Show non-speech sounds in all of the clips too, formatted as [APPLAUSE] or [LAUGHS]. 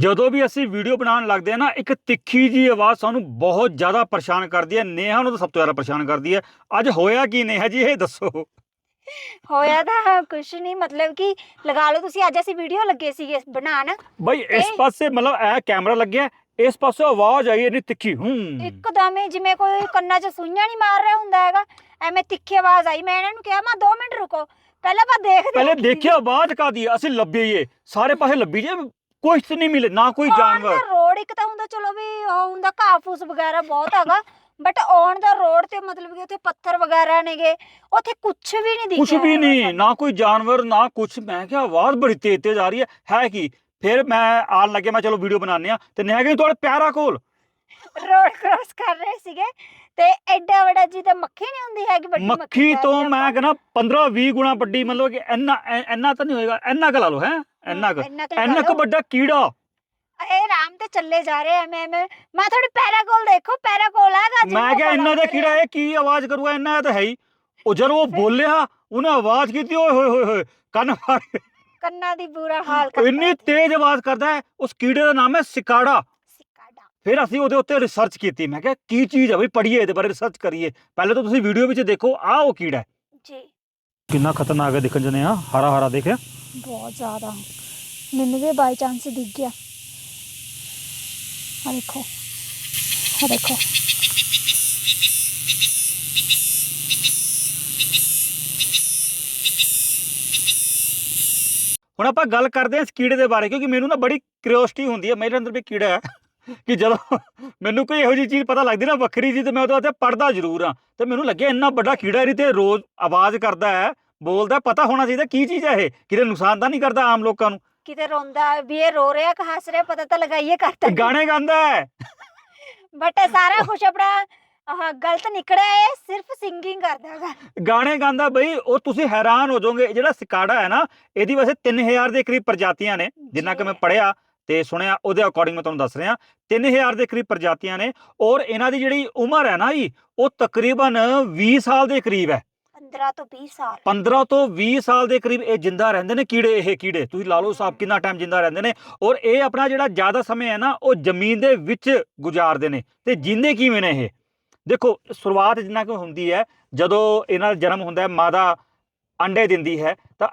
ਜਦੋਂ ਵੀ ਅਸੀਂ ਵੀਡੀਓ ਬਣਾਉਣ ਲੱਗਦੇ ਆ ਨਾ ਇੱਕ ਤਿੱਖੀ ਜੀ ਆਵਾਜ਼ ਸਾਨੂੰ ਬਹੁਤ ਜ਼ਿਆਦਾ ਪਰੇਸ਼ਾਨ ਕਰਦੀ ਹੈ। ਨੇਹਾ ਨੂੰ ਤਾਂ ਸਭ ਤੋਂ ਜ਼ਿਆਦਾ ਪਰੇਸ਼ਾਨ ਕਰਦੀ ਹੈ। ਅੱਜ ਹੋਇਆ ਕੀ ਨੇਹਾ ਜੀ ਇਹ ਦੱਸੋ। ਹੋਇਆ ਤਾਂ ਕੁਛ ਨਹੀਂ ਮਤਲਬ ਕਿ ਲਗਾ ਲਓ ਤੁਸੀਂ ਅੱਜ ਅਸੀਂ ਵੀਡੀਓ ਲੱਗੇ ਸੀਗੇ ਬਣਾਉਣ। ਬਈ ਇਸ ਇਹ- ਪਾਸੇ ਮਤਲਬ ਇਹ ਕੈਮਰਾ ਲੱਗਿਆ ਇਸ ਪਾਸੇ ਆਵਾਜ਼ ਆਈ ਇੰਨੀ ਤਿੱਖੀ ਹੂੰ। ਇੱਕਦਮ ਹੀ ਜਿਵੇਂ ਕੋਈ ਕੰਨਾਂ 'ਚ ਸੂਈਆਂ ਨਹੀਂ ਮਾਰ ਰਿਹਾ ਹੁੰਦਾ ਹੈਗਾ ਐਵੇਂ ਤਿੱਖੀ ਆਵਾਜ਼ ਆਈ। ਮੈਂ ਇਹਨਾਂ ਨੂੰ ਕਿਹਾ ਮੈਂ 2 ਮਿੰਟ ਰੁਕੋ। ਪਹਿਲਾਂ ਆਪਾਂ ਦੇਖਦੇ ਪਹਿਲੇ ਹਾਂ ਕੀ- ਦੇਖਿਆ ਆਵਾਜ਼ ਕਾਦੀ ਅਸੀਂ ਲੱਭੀਏ ਸਾਰੇ ਪਾਸੇ ਲੱਭੀ ਜੇ। ਕੁਛ ਨਹੀਂ ਮਿਲੇ ਨਾ ਕੋਈ ਜਾਨਵਰ। ਰੋਡ ਇੱਕ ਤਾਂ ਹੁੰਦਾ ਚਲੋ ਵੀ ਉਹ ਹੁੰਦਾ ਘਾਹ ਫੂਸ ਵਗੈਰਾ ਬਹੁਤ ਹੈਗਾ ਬਟ ਔਨ ਦਾ ਰੋਡ ਤੇ ਮਤਲਬ ਕਿ ਉੱਥੇ ਪੱਥਰ ਵਗੈਰਾ ਨੇਗੇ ਉੱਥੇ ਕੁਝ ਵੀ ਨਹੀਂ ਦਿਖਿਆ ਕੁਛ ਵੀ ਨਹੀਂ। ਨਾ ਕੋਈ ਜਾਨਵਰ ਨਾ ਕੁਛ। ਮੈਂ ਕਿਹਾ ਆਵਾਜ਼ ਬੜੀ ਤੇਜ਼ ਤੇਜ਼ ਆ ਰਹੀ ਹੈ। ਹੈ ਕੀ? ਫਿਰ ਮੈਂ ਆਣ ਲੱਗੇ ਮੈਂ ਚਲੋ ਵੀਡੀਓ ਬਣਾਉਂਦੇ ਆ ਤੇ ਗਈ ਤੁਹਾਡੇ ਪਿਆਰਾ ਕੋਲ? ਰੋਡ ਕ੍ਰਾਸ ਕਰ ਰਹੇ ਸੀਗੇ ਤੇ ਐਡਾ ਵੱਡਾ ਜੀ ਤਾਂ ਮੱਖੀ ਨਹੀਂ ਹੁੰਦੀ ਹੈਗੀ ਵੱਡੀ ਮੱਖੀ ਤੋਂ ਮੈਂ। ਕਹਿੰਦਾ 15 20 ਗੁਣਾ ਵੱਡੀ ਮਤਲਬ ਕਿ ਇੰਨਾ ਇੰਨਾ ਤਾਂ ਨਹੀਂ ਹੋਏਗਾ ਇੰਨਾ ਕੁ ਲਾ ਲਓ ਹੈ? ਇੰਨਾ ਕੁ ਇੰਨਾ ਕੁ ਇੰਨਾ। ਵੱਡਾ ਕੀੜਾ। ਇਹ ਰਾਮ ਤੇ ਚੱਲੇ ਜਾ ਰਹੇ ਐ ਮੈਂ ਮੈਂ ਮੈਂ ਥੋੜੀ ਪੈਰਾ ਕੋਲ ਦੇਖੋ ਪੈਰਾ ਕੋਲ ਹੈਗਾ ਮੈਂ ਕਿਹਾ ਇੰਨਾ ਦਾ ਕੀੜਾ ਇਹ ਕੀ ਆਵਾਜ਼ ਕਰੂਗਾ ਇੰਨਾ ਤਾਂ ਹੈ ਹੀ। ਉਹ ਜਦੋਂ ਉਹ ਬੋਲਿਆ ਉਹਨੇ ਆਵਾਜ਼ ਕੀਤੀ ਓਏ ਹੋਏ ਹੋਏ ਹੋਏ ਕੰਨ ਫਾੜ। ਕੰਨਾਂ ਦੀ ਬੁਰਾ ਹਾਲ ਕਰ ਇੰਨੀ ਤੇਜ਼ ਆਵਾਜ਼ ਕਰਦਾ ਹੈ ਉਸ ਕੀੜੇ ਦਾ ਨਾਮ ਹੈ ਸਿਕਾੜਾ। ਸਿਕਾਡਾ ਫਿਰ ਅਸੀਂ ਉਹਦੇ ਉੱਤੇ ਰਿਸਰਚ ਕੀਤੀ ਮੈਂ ਕਿਹਾ ਕੀ ਚੀਜ਼ ਹੈ ਬਈ ਪੜ੍ਹੀਏ ਇਹਦੇ ਬਾਰੇ ਰਿਸਰਚ ਕਰੀਏ। ਪਹਿਲੇ ਤਾਂ ਤੁਸੀਂ ਵੀਡੀਓ ਵਿੱਚ ਦੇਖੋ ਆਹ ਉਹ ਕੀੜਾ ਜੀ। ਕਿੰਨਾ ਖਤਰਨਾਕ ਹੈ ਦਿਖਣ ਜਨੇ ਆ ਹਰਾ ਹਰਾ ਦੇਖਿਆ? ਬਹੁਤ ਜ਼ਿਆਦਾ। ਮੈਨੂੰ ਵੀ ਬਾਈ ਚਾਂਸ ਦਿਖ ਗਿਆ। ਆ ਦੇਖੋ। ਆ ਦੇਖੋ। ਹੁਣ ਆਪਾਂ ਗੱਲ ਕਰਦੇ ਹਾਂ ਇਸ ਕੀੜੇ ਦੇ ਬਾਰੇ, ਕਿਉਂਕਿ ਮੈਨੂੰ ਨਾ ਬੜੀ ਕਿਉਰਿਓਸਿਟੀ ਹੁੰਦੀ ਹੈ, ਮੇਰੇ ਅੰਦਰ ਵੀ ਕੀੜਾ ਹੈ, ਕਿ ਜਦੋਂ ਮੈਨੂੰ ਕੋਈ ਇਹੋ ਜਿਹੀ ਚੀਜ਼ ਪਤਾ ਲੱਗਦੀ ਨਾ ਵੱਖਰੀ ਜੀ ਤੇ ਮੈਂ ਉਹਦੇ ਵਾਸਤੇ ਪੜਦਾ ਜ਼ਰੂਰ ਆ ਤੇ ਮੈਨੂੰ ਲੱਗਿਆ ਇੰਨਾ ਵੱਡਾ ਕੀੜਾ ਇਹਦੀ ਤੇ ਰੋਜ਼ ਆਵਾਜ਼ ਕਰਦਾ ਹੈ ਬੋਲਦਾ ਪਤਾ ਹੋਣਾ ਚਾਹੀਦਾ ਕੀ ਚੀਜ਼ ਹੈ ਇਹ? ਕਿਤੇ ਨੁਕਸਾਨ ਤਾਂ ਨਹੀਂ ਕਰਦਾ ਆਮ ਲੋਕਾਂ ਨੂੰ? ਕਿਤੇ ਰੋਂਦਾ ਵੀ ਇਹ ਰੋ ਰਿਹਾ ਕਿ ਹੱਸ ਰਿਹਾ ਪਤਾ ਤਾਂ ਲਗਾਈਏ ਕਰਤਾ ਇਹ ਗਾਣੇ ਗਾਉਂਦਾ ਹੈ। ਬਟ ਇਹ ਸਾਰਾ ਕੁਝ ਆਪਣਾ ਆਹ ਗਲਤ ਨਿਕਲਿਆ ਹੈ ਸਿਰਫ ਸਿੰਗਿੰਗ ਕਰਦਾ ਹੈਗਾ। ਗਾਣੇ ਗਾਉਂਦਾ ਬਈ ਉਹ ਤੁਸੀਂ ਹੈਰਾਨ ਹੋ ਜਾਓਗੇ ਇਹ ਜਿਹੜਾ ਸਿਕਾੜਾ ਹੈ ਨਾ ਇਹਦੀ ਵੈਸੇ 3000 ਦੇ ਕਰੀਬ ਪ੍ਰਜਾਤੀਆਂ ਨੇ ਜਿੰਨਾ ਕਿ ਮੈਂ ਪੜਿਆ ਤੇ ਸੁਣਿਆ ਉਹਦੇ ਅਕੋਰਡਿੰਗ ਮੈਂ ਤੁਹਾਨੂੰ ਦੱਸ ਰਿਹਾ। 3000 ਦੇ ਕਰੀਬ ਪ੍ਰਜਾਤੀਆਂ ਨੇ ਔਰ ਇਹਨਾਂ ਦੀ ਜਿਹੜੀ ਉਮਰ ਹੈ ਨਾ ਜੀ ਉਹ ਤਕਰੀਬਨ 20 ਸਾਲ ਦੇ ਕਰੀਬ ਹੈ। 15 ਤੋਂ 20 ਸਾਲ। 15 ਤੋਂ 20 ਸਾਲ ਦੇ ਕਰੀਬ ਇਹ ਜਿੰਦਾ ਰਹਿੰਦੇ ਨੇ ਕੀੜੇ ਇਹ ਕੀੜੇ। ਤੁਸੀਂ ਲਾ ਲਓ ਹਿਸਾਬ ਕਿੰਨਾ ਟਾਈਮ ਜਿੰਦਾ ਰਹਿੰਦੇ ਨੇ। ਔਰ ਇਹ ਆਪਣਾ ਜਿਹੜਾ ਜ਼ਿਆਦਾ ਸਮੇਂ ਹੈ ਨਾ ਉਹ ਜ਼ਮੀਨ ਦੇ ਵਿੱਚ ਗੁਜ਼ਾਰਦੇ ਨੇ। ਤੇ ਜਿੰਦੇ ਕਿਵੇਂ ਨੇ ਇਹ? ਦੇਖੋ ਸ਼ੁਰੂਆਤ ਜਿੰਨਾ ਕਿ ਹੁੰਦੀ ਹੈ ਜਦੋਂ ਇਹਨਾਂ ਦਾ ਜਨਮ ਹੁੰਦਾ ਹੈ ਮਾਦਾ ਅੰਡੇ ਦਿੰਦੀ ਹੈ ਤਾਂ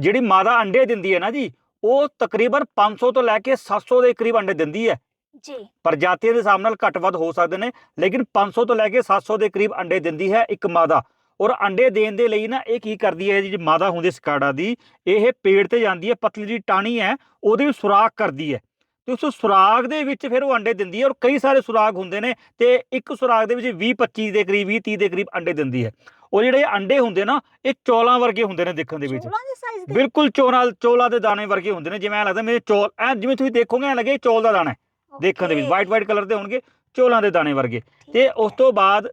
ਜਿਹੜੀ ਮਾਦਾ ਅੰਡੇ ਦਿੰਦੀ ਹੈ ਨਾ ਜੀ ਉਹ ਤਕਰੀਬਨ 500 ਤੋਂ ਲੈ ਕੇ 700 ਦੇ ਕਰੀਬ ਅੰਡੇ ਦਿੰਦੀ ਹੈ। ਜੀ। ਪ੍ਰਜਾਤੀਆਂ ਦੇ ਹਿਸਾਬ ਨਾਲ ਘੱਟ ਵੱਧ ਹੋ ਸਕਦੇ ਨੇ ਲੇਕਿਨ 500 ਤੋਂ ਲੈ ਕੇ 700 ਦੇ ਕਰੀਬ ਅੰਡੇ ਦਿੰਦੀ ਹੈ ਇੱਕ ਮਾਦਾ। ਔਰ ਅੰਡੇ ਦੇਣ ਦੇ ਲਈ ਨਾ ਇਹ ਕੀ ਕਰਦੀ ਹੈ ਜਿਹੜੀ ਮਾਦਾ ਹੁੰਦੀ ਸਕਾੜਾ ਦੀ ਇਹ ਪੇੜ ਤੇ ਜਾਂਦੀ ਹੈ ਪਤਲੀ ਜਿਹੀ ਟਾਣੀ ਹੈ ਉਹਦੇ ਵਿੱਚ ਸੁਰਾਖ ਕਰਦੀ ਹੈ। ਤੇ ਉਸ ਸੁਰਾਖ ਦੇ ਵਿੱਚ ਫਿਰ ਉਹ ਅੰਡੇ ਦਿੰਦੀ ਹੈ ਔਰ ਕਈ ਸਾਰੇ ਸੁਰਾਖ ਹੁੰਦੇ ਨੇ ਤੇ ਇੱਕ ਸੁਰਾਖ ਦੇ ਵਿੱਚ 20 25 ਦੇ ਕਰੀਬ 20 30 ਦੇ ਕਰੀਬ ਅੰਡੇ ਦਿੰਦੀ ਹੈ। ਉਹ ਜਿਹੜੇ ਅੰਡੇ ਹੁੰਦੇ ਨਾ ਇਹ ਚੌਲਾਂ ਵਰਗੇ ਹੁੰਦੇ ਨੇ ਦੇਖਣ ਦੇ ਵਿੱਚ। ਬਿਲਕੁਲ ਚੋਲਾਂ ਚੋਲਾਂ ਦੇ ਦਾਣੇ ਵਰਗੇ ਹੁੰਦੇ ਨੇ ਜਿਵੇਂ ਐਂ ਲੱਗਦਾ ਮੇਰੇ ਚੌਲ ਐ ਜਿਵੇਂ ਤੁਸੀਂ ਦੇਖੋਗੇ ਐ ਲੱਗੇ ਚੌਲ ਦਾ ਦਾਣਾ ਦੇਖਣ ਦੇ ਵਿੱਚ ਵਾਈਟ ਵਾਈਟ ਕਲਰ ਦੇ ਹੋਣਗੇ ਚੋਲਾਂ ਦੇ ਦਾਣੇ ਵਰਗੇ। ਤੇ। ਉਸ ਤੋਂ ਬਾਅਦ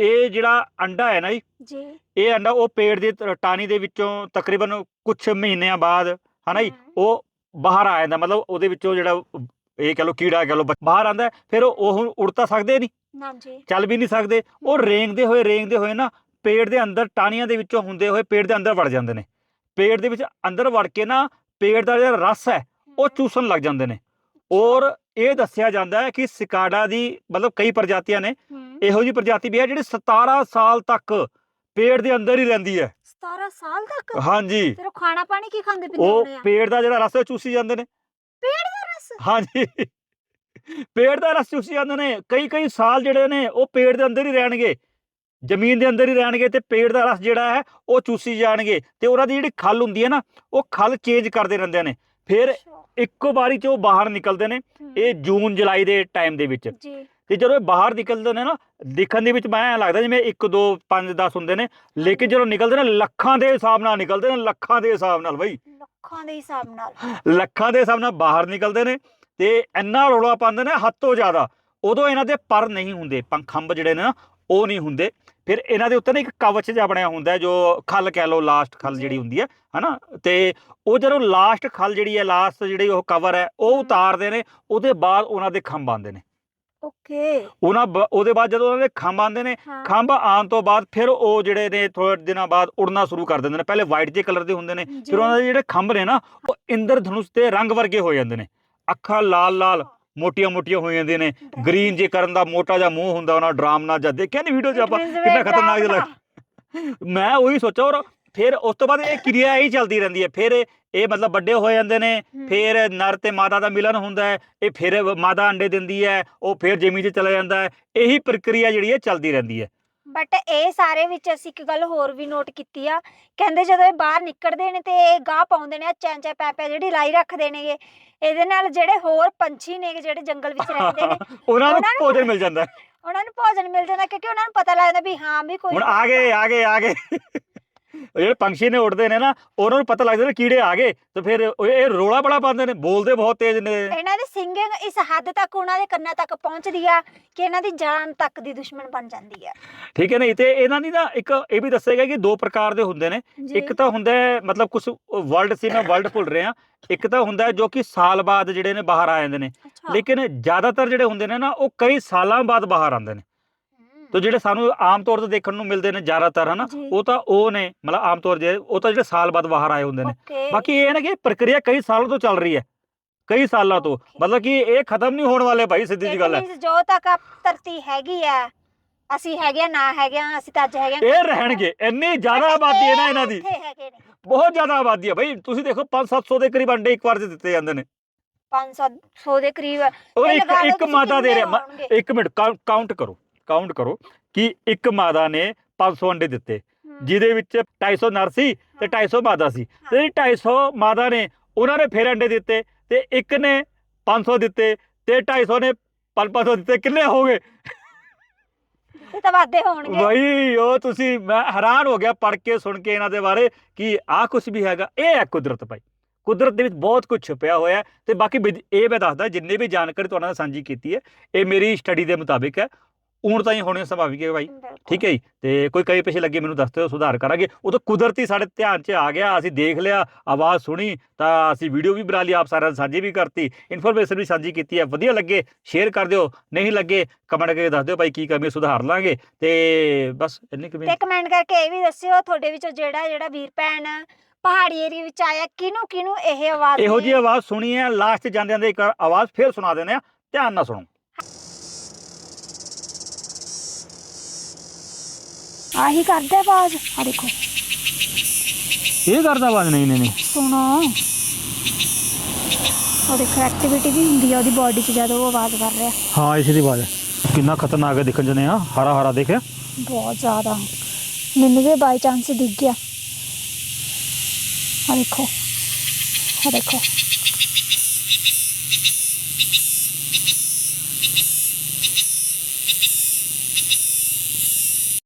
ਇਹ ਜਿਹੜਾ ਅੰਡਾ ਹੈ ਨਾ ਜੀ ਜੀ। ਇਹ ਅੰਡਾ ਉਹ ਪੇੜ ਦੀ ਤ- ਟਾਹਣੀ ਦੇ ਵਿੱਚੋਂ ਤਕਰੀਬਨ ਕੁਝ ਮਹੀਨਿਆਂ ਬਾਅਦ ਹਨਾ ਜੀ ਉਹ ਬਾਹਰ ਆ ਜਾਂਦਾ ਮਤਲਬ ਉਹਦੇ ਵਿੱਚੋਂ ਜਿਹੜਾ ਇਹ ਕਹ ਲੋ ਕੀੜਾ ਕਹ ਲੋ ਬਾਹਰ ਆਂਦਾ ਫਿਰ ਉਹ ਉਹ ਉੜ ਤਾਂ ਸਕਦੇ ਨਹੀਂ। ਨਾ ਜੀ। ਚੱਲ ਵੀ ਨਹੀਂ ਸਕਦੇ। ਉਹ ਰੇਂਗਦੇ ਹੋਏ ਰੇਂਗਦੇ ਹੋਏ ਨਾ ਪੇੜ ਦੇ ਅੰਦਰ ਟਾਹਣੀਆਂ ਦੇ ਵਿੱਚੋਂ ਹੁੰਦੇ ਹੋਏ ਪੇੜ ਦੇ ਅੰਦਰ ਵੜ ਜਾਂਦੇ ਨੇ। ਪੇੜ ਦੇ ਵਿੱਚ ਅੰਦਰ ਵੜ ਕੇ ਨਾ ਪੇੜ ਦਾ ਜਿਹੜਾ ਰਸ ਹੈ ਉਹ ਚੂਸਣ ਲੱਗ ਜਾਂਦੇ ਨੇ। ਔਰ ਇਹ ਦੱਸਿਆ ਜਾਂਦਾ ਹੈ ਕਿ ਸਿਕਾੜਾ ਦੀ ਮਤਲਬ ਕਈ ਪ੍ਰਜਾਤੀਆਂ ਨੇ ਇਹੋ ਜੀ ਪ੍ਰਜਾਤੀ ਵੀ ਹੈ ਜਿਹੜੀ 17 ਸਾਲ ਤੱਕ ਪੇੜ ਦੇ ਅੰਦਰ ਹੀ ਰਹਿੰਦੀ ਹੈ। 17 ਸਾਲ ਤੱਕ? ਹਾਂਜੀ। ਫਿਰ ਉਹ ਖਾਣਾ ਪਾਣੀ ਕੀ ਖਾਂਦੇ ਪੀਂਦੇ ਉਹ ਹੋਣੇ ਆ? ਦਾ ਜਿਹੜਾ ਰਸ ਹੈ ਉਹ ਚੂਸੀ ਜਾਂਦੇ ਨੇ। ਪੇੜ ਦਾ ਰਸ? ਹਾਂਜੀ। ਪੇੜ ਦਾ ਰਸ ਚੂਸੀ ਜਾਂਦੇ ਨੇ। ਕਈ ਕਈ ਸਾਲ ਜਿਹੜੇ ਨੇ ਉਹ ਪੇੜ ਦੇ ਅੰਦਰ ਹੀ ਰਹਿਣਗੇ। ਜ਼ਮੀਨ ਦੇ ਅੰਦਰ ਹੀ ਰਹਿਣਗੇ ਤੇ ਪੇੜ ਦਾ ਰਸ ਜਿਹੜਾ ਹੈ ਉਹ ਚੂਸੀ ਜਾਣਗੇ। ਤੇ ਉਹਨਾਂ ਦੀ ਜਿਹੜੀ ਖਲ ਹੁੰਦੀ ਹੈ ਨਾ ਉਹ ਖਲ ਚੇਂਜ ਕਰਦੇ ਰਹਿੰਦੇ ਨੇ। ਫਿਰ ਇੱਕੋ ਵਾਰੀ ਚ ਉਹ ਬਾਹਰ ਨਿਕਲਦੇ ਨੇ। ਇਹ ਜੂਨ ਜੁਲਾਈ ਦੇ ਟਾਈਮ ਦੇ ਵਿੱਚ। ਜੀ। ਤੇ ਜਦੋਂ ਇਹ ਬਾਹਰ ਨਿਕਲਦੇ ਨੇ ਨਾ ਦਿਖਣ ਦੇ ਵਿੱਚ ਮੈਂ ਲੱਗਦਾ ਜਿਵੇਂ 1 2 5 10 ਹੁੰਦੇ ਨੇ ਲੇਕਿਨ ਜਦੋਂ ਨਿਕਲਦੇ ਨੇ ਲੱਖਾਂ ਦੇ ਹਿਸਾਬ ਨਾਲ ਨਿਕਲਦੇ ਨੇ ਲੱਖਾਂ ਦੇ ਹਿਸਾਬ ਨਾਲ ਬਈ। ਲੱਖਾਂ ਦੇ ਹਿਸਾਬ ਨਾਲ। ਲੱਖਾਂ ਦੇ ਹਿਸਾਬ ਨਾਲ ਬਾਹਰ ਨਿਕਲਦੇ ਨੇ ਤੇ ਇੰਨਾ ਰੌਲਾ ਪਾਉਂਦੇ ਨੇ ਹੱਦ ਤੋਂ ਜ਼ਿਆਦਾ। ਉਦੋਂ ਇਹਨਾਂ ਦੇ ਪਰ ਨਹੀਂ ਹੁੰਦੇ ਪੰਖੰਬ ਜਿਹੜੇ ਨੇ ਨਾ ਉਹ ਨਹੀਂ ਹੁੰਦੇ। ਫਿਰ ਇਹਨਾਂ ਦੇ ਉੱਤੇ ਨਾ ਇੱਕ ਕਵਚ ਜਿਹਾ ਬਣਿਆ ਹੁੰਦਾ ਜੋ ਖਲ ਕਹਿ ਲਓ ਲਾਸਟ ਖਲ। ਜਿਹੜੀ ਹੁੰਦੀ ਹੈ ਹਨਾ? ਤੇ ਉਹ ਜਦੋਂ ਲਾਸਟ ਖਲ ਜਿਹੜੀ ਹੈ ਲਾਸਟ ਜਿਹੜੀ ਉਹ ਕਵਰ ਹੈ ਉਹ। ਉਤਾਰਦੇ ਨੇ ਉਹਦੇ ਬਾਅਦ ਉਹਨਾਂ ਦੇ ਖੰਭ ਆਉਂਦੇ ਨੇ। ਓਕੇ। ਉਹਨਾਂ ਬ- ਉਹਦੇ ਬਾਅਦ ਜਦੋਂ ਉਹਨਾਂ ਦੇ ਖੰਭ ਆਉਂਦੇ ਨੇ ਹਾਂ। ਖੰਭ ਆਉਣ ਤੋਂ ਬਾਅਦ ਫਿਰ ਉਹ ਜਿਹੜੇ ਨੇ ਥੋੜੇ ਦਿਨਾਂ ਬਾਅਦ ਉੜਨਾ ਸ਼ੁਰੂ ਕਰ ਦਿੰਦੇ ਨੇ। ਪਹਿਲੇ ਵਾਈਟ ਜੇ ਕਲਰ ਦੇ ਹੁੰਦੇ ਨੇ ਜੀ, ਫਿਰ ਉਹਨਾਂ ਦੇ ਜਿਹੜੇ ਖੰਭ ਨੇ ਨਾ ਉਹ ਇੰਦਰ ਧਨੁਸ਼ ਦੇ ਰੰਗ ਵਰਗੇ ਹੋ ਜਾਂਦੇ ਨੇ। ਅੱਖਾਂ ਲਾਲ ਲਾਲ ਮੋਟੀਆਂ ਮੋਟੀਆਂ ਹੋ ਜਾਂਦੀਆਂ ਨੇ। ਗ੍ਰੀਨ ਜੇ ਕਰਨ ਦਾ ਮੋਟਾ ਜਿਹਾ ਮੂੰਹ ਹੁੰਦਾ ਉਹਨਾਂ ਡਰਾਮ ਨਾਲ ਜਾਂ ਦੇਖਿਆ ਨਹੀਂ ਵੀਡੀਓ 'ਚ ਆਪਾਂ ਕਿੰਨਾ ਖਤਰਨਾਕ ਜਿਹਾ ਲੱਗ ਮੈਂ ਉਹੀ ਸੋਚਿਆ ਔਰ ਫਿਰ ਉਸ ਤੋਂ ਬਾਅਦ ਇਹ [LAUGHS] ਕਿਰਿਆ ਹੀ ਚੱਲਦੀ ਰਹਿੰਦੀ ਹੈ। ਫਿਰ ਇਹ- ਇਹ ਮਤਲਬ ਵੱਡੇ ਹੋ ਜਾਂਦੇ ਨੇ ਫਿਰ ਨਰ ਤੇ ਮਾਦਾ ਦਾ ਮਿਲਨ ਹੁੰਦਾ ਹੈ ਇਹ ਫਿਰ ਮਾਦਾ ਅੰਡੇ ਦਿੰਦੀ ਹੈ ਉਹ ਫਿਰ ਜ਼ਮੀਨ 'ਚ ਚਲਾ ਜਾਂਦਾ ਹੈ ਇਹੀ ਪ੍ਰਕਿਰਿਆ ਜਿਹੜੀ ਹੈ ਚੱਲਦੀ ਰਹਿੰਦੀ ਹੈ। ਬਟ ਇਹ ਸਾਰੇ ਵਿੱਚ ਅਸੀਂ ਇੱਕ ਗੱਲ ਹੋਰ ਵੀ ਨੋਟ ਕੀਤੀ ਆ ਕਹਿੰਦੇ ਜਦੋਂ ਇਹ ਬਾਹਰ ਨਿਕਲਦੇ ਨੇ ਤੇ ਇਹ ਗਾਹ ਪਾਉਂਦੇ ਨੇ ਚੈਂ ਚੈਂ ਪੈ ਪੈ ਜਿਹੜੀ ਲਾਈ ਰੱਖਦੇ ਨੇਗੇ ਇਹਦੇ ਨਾਲ ਜਿਹੜੇ ਹੋਰ ਪੰਛੀ ਨੇ ਜਿਹੜੇ ਜੰਗਲ ਵਿੱਚ ਰਹਿੰਦੇ ਨੇ [LAUGHS] ਉਹਨਾਂ ਨੂੰ ਭੋਜਨ ਮਿਲ ਜਾਂਦਾ। ਉਹਨਾਂ ਨੂੰ ਭੋਜਨ ਮਿਲ ਜਾਂਦਾ ਕਿਉਂਕਿ ਉਹਨਾਂ ਨੂੰ ਪਤਾ ਲੱਗਦਾ ਵੀ ਹਾਂ ਵੀ ਕੋਈ ਹੁਣ ਆ ਗਏ ਆ ਗਏ ਆ ਗਏ। ਉਹ ਜਿਹੜੇ ਪੰਛੀ ਨੇ ਉੱਡਦੇ ਨੇ ਨਾ ਉਹਨਾਂ ਨੂੰ ਪਤਾ ਲੱਗਦਾ ਨੇ ਕੀੜੇ ਆ ਗਏ ਤੇ ਫਿਰ ਉਹ- ਇਹ ਰੋਲਾ ਬੜਾ ਪਾਉਂਦੇ ਨੇ ਬੋਲਦੇ ਬਹੁਤ ਤੇਜ਼ ਨੇ। ਇਹਨਾਂ ਦੀ ਸਿੰਗਿੰਗ ਇਸ ਹੱਦ ਤੱਕ ਉਹਨਾਂ ਦੇ ਕੰਨਾਂ ਤੱਕ ਪਹੁੰਚਦੀ ਆ ਕਿ ਇਹਨਾਂ ਦੀ ਜਾਨ ਤੱਕ ਦੀ ਦੁਸ਼ਮਣ ਬਣ ਜਾਂਦੀ ਆ। ਠੀਕ ਹੈ ਨਾ ਤੇ ਇਹਨਾਂ ਦੀ ਨਾ ਇੱਕ ਇਹ ਵੀ ਦੱਸੇਗਾ ਕਿ ਦੋ ਪ੍ਰਕਾਰ ਦੇ ਹੁੰਦੇ ਨੇ। ਇੱਕ ਤਾਂ ਹੁੰਦਾ ਹੈ ਮਤਲਬ ਕੁਝ ਵਰਲਡ ਸੀ ਮੈਂ ਵਰਲਡ ਭੁੱਲ ਰਿਹਾ। ਇੱਕ ਤਾਂ ਹੁੰਦਾ ਹੈ ਜੋ ਕਿ ਸਾਲ ਬਾਅਦ ਜਿਹੜੇ ਨੇ ਬਾਹਰ ਆ ਜਾਂਦੇ ਨੇ। ਲੇਕਿਨ ਜ਼ਿਆਦਾਤਰ ਜਿਹੜੇ ਹੁੰਦੇ ਨੇ ਨਾ ਉਹ ਕਈ ਸਾਲਾਂ ਬਾਅਦ ਬਾਹਰ ਆਉਂਦੇ ਨੇ। ਤੇ ਜਿਹੜੇ ਸਾਨੂੰ ਆਮ ਤੌਰ ਤੇ ਦੇਖਣ ਨੂੰ ਮਿਲਦੇ ਨੇ ਜ਼ਿਆਦਾਤਰ ਹਨਾ ਜੀ। ਉਹ ਤਾਂ ਉਹ ਨੇ ਮਤਲਬ ਆਮ ਤੌਰ ਜੇ ਉਹ ਤਾਂ ਜਿਹੜੇ ਸਾਲ ਬਾਅਦ ਬਾਹਰ ਆਏ ਹੁੰਦੇ ਨੇ। ਓਕੇ। ਬਾਕੀ ਇਹ ਹੈ ਨਾ ਕਿ ਇਹ ਪ੍ਰਕਿਰਿਆ ਕਈ ਸਾਲਾਂ ਤੋਂ ਚੱਲ ਰਹੀ ਹੈ ਕਈ ਸਾਲਾਂ ਤੋਂ। Okay. ਮਤਲਬ ਕਿ ਇਹ ਖਤਮ ਨਹੀਂ ਹੋਣ ਵਾਲੇ ਭਾਈ ਸਿੱਧੀ ਜੀ ਗੱਲ ਹੈ। ਜੋ ਤੱਕ ਆ ਧਰਤੀ ਹੈਗੀ ਆ ਅਸੀਂ ਹੈਗੇ ਆ, ਨਾ ਹੈਗੇ ਆ, ਅਸੀਂ ਤਾਂ ਅੱਜ ਹੈਗੇ ਆ। ਇਹ ਰਹਿਣਗੇ ਇੰਨੀ ਜ਼ਿਆਦਾ ਆਬਾਦੀ ਹੈ ਨਾ ਇਹ ਇਹਨਾਂ ਦੀ। ਇੱਥੇ ਹੈਗੇ ਨੇ। ਬਹੁਤ ਜ਼ਿਆਦਾ ਆਬਾਦੀ ਹੈ ਭਾਈ। ਤੁਸੀਂ ਦੇਖੋ 5-700 ਦੇ ਕਰੀਬ ਅੰਡੇ ਇੱਕ ਵਾਰ 'ਚ ਦਿੱਤੇ ਜਾਂਦੇ ਨੇ। 500 ਦੇ ਕਰੀਬ ਉਹ ਇੱਕ ਲਗਾ ਲਓ ਇੱਕ ਤੁਸੀਂ ਮਾਦਾ ਦੇ ਕਿੰਨੇ ਰਿਹਾ। ਮ- ਹੋਣਗੇ? ਇੱਕ ਮਿੰਟ ਕਾਊਂਟ ਕਰੋ। ਕਾਊਂਟ ਕਰੋ ਕਿ ਇੱਕ ਮਾਦਾ ਨੇ 500 ਅੰਡੇ ਦਿੱਤੇ। ਜਿਹਦੇ ਵਿੱਚ 250 ਨਰ ਸੀ ਤੇ 250 ਮਾਦਾ ਸੀ। ਤੇ ਜਿਹੜੀ 250 ਮਾਦਾ ਨੇ ਉਹਨਾਂ ਨੇ ਫਿਰ ਅੰਡੇ ਦਿੱਤੇ ਤੇ ਇੱਕ ਨੇ 500 ਦਿੱਤੇ ਤੇ 250 ਨੇ 500 ਦਿੱਤੇ। ਕਿੰਨੇ ਹੋ ਗਏ? ਇਹ ਤਾਂ ਵਾਧੇ ਹੋਣਗੇ। ਬਈ ਉਹ ਤੁਸੀਂ ਮੈਂ ਹੈਰਾਨ ਹੋ ਗਿਆ ਪੜ ਕੇ ਸੁਣ ਕੇ ਇਹਨਾਂ ਦੇ ਬਾਰੇ ਕਿ ਆਹ ਕੁਝ ਵੀ ਹੈਗਾ। ਇਹ ਹੈ ਕੁਦਰਤ ਭਾਈ। ਕੁਦਰਤ ਦੇ ਵਿੱਚ ਬਹੁਤ ਕੁਝ ਛੁਪਿਆ ਹੋਇਆ ਤੇ ਬਾਕੀ ਵਿਦ- ਇਹ ਮੈਂ ਦੱਸਦਾ ਜਿੰਨੇ ਵੀ ਜਾਣਕਾਰੀ ਤੁਹਾਡੇ ਨਾਲ ਸਾਂਝੀ ਕੀਤੀ ਹੈ ਇਹ ਮੇਰੀ ਸਟੱਡੀ ਦੇ ਮੁਤਾਬਿਕ ਹੈ। ਹੁਣ ਤਾਂ ਹੀ ਹੋਣੀ ਸੁਭਾਵਿਕ ਹੈ ਭਾਈ। ਠੀਕ ਹੈ ਜੀ। ਤੇ ਕੋਈ ਕਈ ਪਿੱਛੇ ਲੱਗੇ ਮੈਨੂੰ ਦੱਸ ਦਿਓ ਸੁਧਾਰ ਕਰਾਂਗੇ। ਉਹ ਤਾਂ ਕੁਦਰਤੀ ਸਾਡੇ ਧਿਆਨ 'ਚ ਆ ਗਿਆ ਅਸੀਂ ਦੇਖ ਲਿਆ ਆਵਾਜ਼ ਸੁਣੀ ਤਾਂ ਅਸੀਂ ਵੀਡੀਓ ਵੀ ਬਣਾ ਲਈ ਆਪ ਸਾਰਿਆਂ ਨਾਲ ਸਾਂਝੀ ਵੀ ਕਰਤੀ ਇਨਫੋਰਮੇਸ਼ਨ ਵੀ ਸਾਂਝੀ ਕੀਤੀ ਹੈ ਵਧੀਆ ਲੱਗੇ ਸ਼ੇਅਰ ਕਰ ਦਿਓ ਨਹੀਂ ਲੱਗੇ ਕਮੈਂਟ ਕਰਕੇ ਦੱਸ ਦਿਓ ਭਾਈ ਕੀ ਕਮੀ ਸੁਧਾਰ ਲਾਂਗੇ। ਤੇ ਬਸ ਇੰਨੀ ਕਮੀ ਤੇ ਕਮੈਂਟ ਕਰਕੇ ਇਹ ਵੀ ਦੱਸਿਓ ਤੁਹਾਡੇ ਵਿੱਚੋਂ ਜਿਹੜਾ ਜਿਹੜਾ ਵੀਰ ਭੈਣ ਪਹਾੜੀ ਏਰੀਆ ਵਿੱਚ ਆਇਆ ਕਿਹਨੂੰ ਕਿਹਨੂੰ ਇਹ ਆਵਾਜ਼ ਇਹੋ ਜਿਹੀ ਆਵਾਜ਼ ਸੁਣੀ ਹੈ ਲਾਸਟ ਜਾਂਦੇ ਜਾਂਦੇ ਇੱਕ ਆਵਾਜ਼ ਫੇਰ ਸੁਣਾ ਦਿੰਦੇ ਆ ਧਿਆਨ ਨਾਲ ਸੁਣੋ। ਆਹੀ ਕਰਦਾ ਆਵਾਜ਼। ਆ ਦੇਖੋ। ਇਹ ਕਰਦਾ ਆਵਾਜ਼? ਨਹੀਂ ਨਹੀਂ ਨਹੀਂ। ਸੁਣੋ। ਉਹ ਦੇਖੋ ਐਕਟੀਵਿਟੀ ਵੀ ਹੁੰਦੀ ਆ ਉਹਦੀ ਬਾਡੀ 'ਚ ਜਦੋਂ ਉਹ ਆਵਾਜ਼ ਕਰ ਰਿਹਾ। ਹਾਂ ਇਸੇ ਦੀ ਆਵਾਜ਼। ਕਿੰਨਾ ਖਤਰਨਾਕ ਹੈ ਦੇਖਣ ਜਨੇ ਆ। ਹਰਾ ਹਰਾ ਦੇਖਿਆ ਬਹੁਤ ਜ਼ਿਆਦਾ। ਮੈਨੂੰ ਵੀ ਬਾਈ ਚਾਂਸ ਦਿਖ ਗਿਆ। ਆ ਦੇਖੋ। ਆ ਦੇਖੋ।